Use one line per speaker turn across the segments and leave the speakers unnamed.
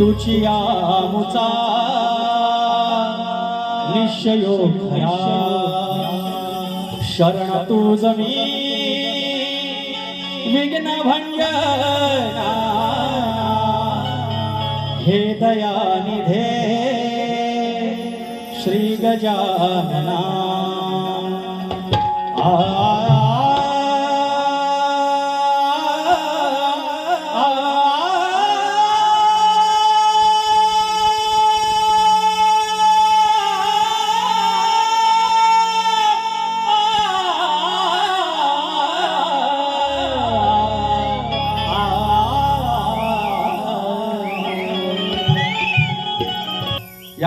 तुझी आमुचा निश्चयो खरा शरण तू मी विघ्न भंग हे दयानिधे। श्री गजानना। आ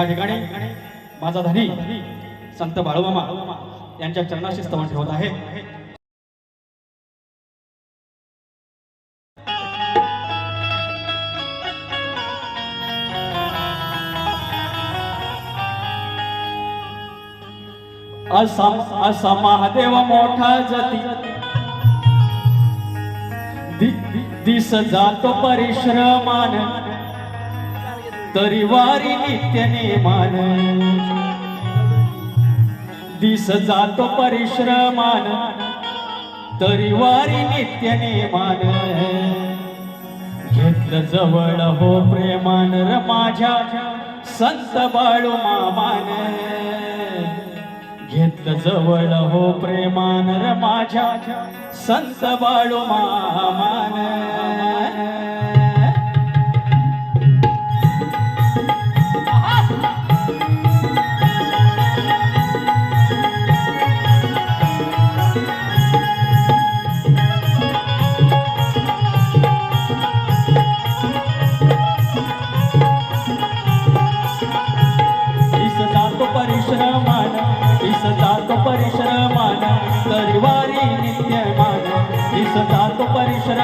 या ठिकाणी माझा धनी संत बाळूमामा यांच्या चरणाशी स्तवन ठेवत आहे. असम असा महादेव मोठा जती. दिस जातो परिश्रमान. तरी वारी नित्य नेमान दिस जातो परिश्रमान तरी वारी नित्य मान घेतलं जवळ हो प्रेमान र माझ्या संत बाळू मामान. घेतलं जवळ हो प्रेमान र माझ्या संत बाळू मामान.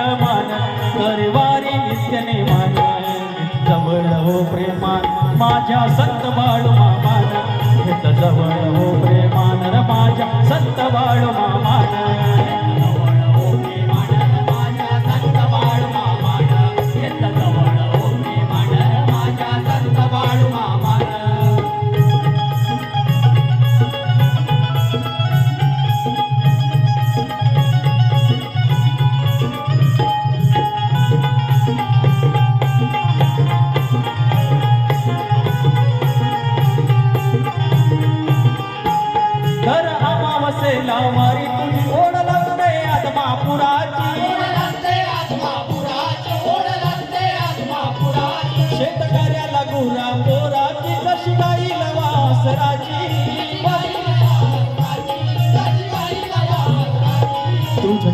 परिश्रमान तरीवारी नित्य जवळ हो प्रेमान माझ्या संत बाळू मामान. जवळ हो प्रेम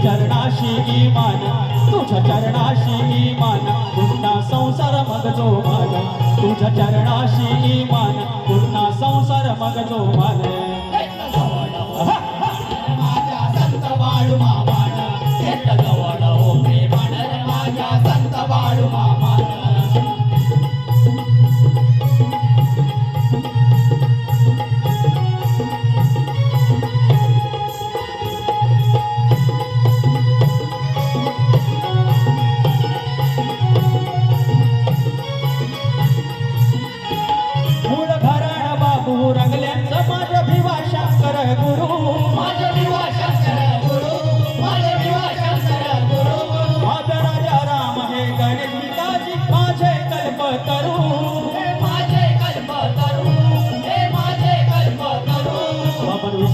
चरणाशी मान तुझ्या चरणाशी मान पुन्हा संसार मग जो मान तुझ्या चरणाशी मान पुन्हा संसार मग जो मान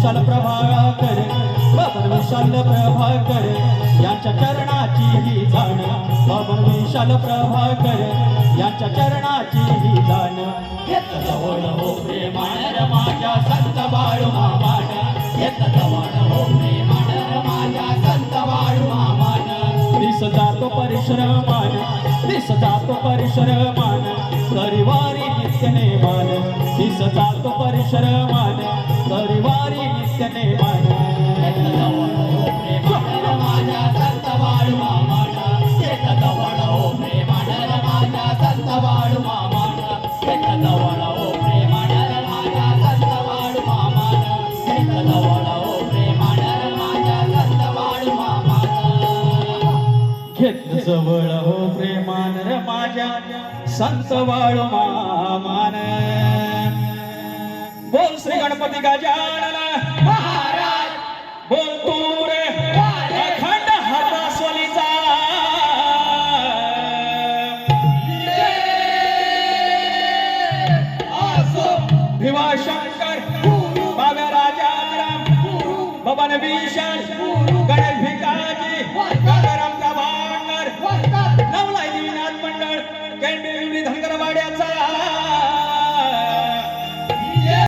विशाल प्रभाकर बाबन विशाल प्रभाकर यांच्या चरणाची ही जाण बाबन विशाल प्रभाकर यांच्या चरणाची ही जाण. घेत हो प्रेमान माझ्या संत बाळू मामान. हो प्रेमान माझ्या संत बाळू मामान. दिस जातो परिश्रमान दिस जातो परिश्रमान परिवारी नित्य नेमान दिस जातो परिश्रमान तर जवळ हो प्रेमान मान र माझ्या संत वाळू मामान. बोल श्री गणपती गजानन. पवन
भीषण
गणेश भिकाजी गणरामचा भांडर नवलाई दिनाथ मंडळ केंद्रीय धनगरवाड्याचा